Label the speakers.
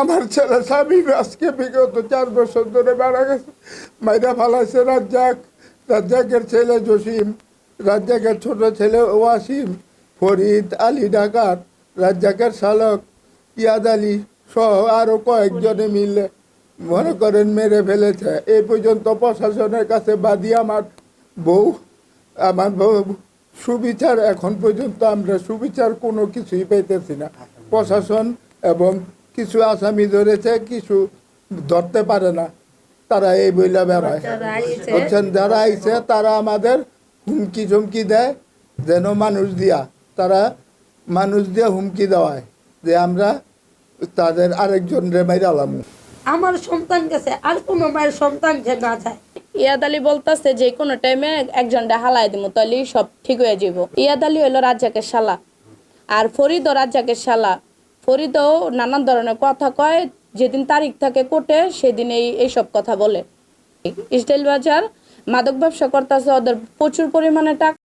Speaker 1: আমার ছেলে স্বামী আজকে বিগত চার বছর ধরে মারা গেছে। মাইরা ফালাইছে রাজ্জাক। রাজ্জাকের ছেলে জসিম, রাজ্জাকের ছোট ছেলে ওয়াসিম, ফরিদ, আলী ডাকাত, রাজ্জাকের শালক ইয়াদ আলী সহ আরও কয়েকজনে মিলে মনে করেন মেরে ফেলেছে। এই পর্যন্ত প্রশাসনের কাছে বাদী আমার বউ আমার বউ, সুবিচার এখন পর্যন্ত আমরা সুবিচার কোনো কিছুই পেতেছি না। প্রশাসন এবং কিছু আসামি ধরেছে কিছু ধরতে পারে না। তারা এই বইলা বেড়ায়। যারা আইছে তারা আমাদের হুমকি চমকি দেয় যেন মানুষ দিয়া। তারা মানুষ দিয়ে হুমকি দেওয়ায় যে আমরা তাদের আরেকজন রে মাইরালাম
Speaker 2: আমার সন্তান গেছে আর কোনো মায়ের সন্তান যে না যায়।
Speaker 3: ইয়াদ আলী বলতেছে যে কোনো টাইমে একজনটা হালাই দিব তাহলে সব ঠিক হয়ে যাব ইয়াদ আলী হলো রাজ্জাকের শালা। আর ফরিদও রাজ্জাকের শালা। ফরিদও নানান ধরনের কথা কয়, যেদিন তারিখ থাকে কোর্টে সেদিন এই এইসব কথা বলে। স্টাইল বাজার মাদক ব্যবসা করতেছে, ওদের প্রচুর পরিমাণে টাকা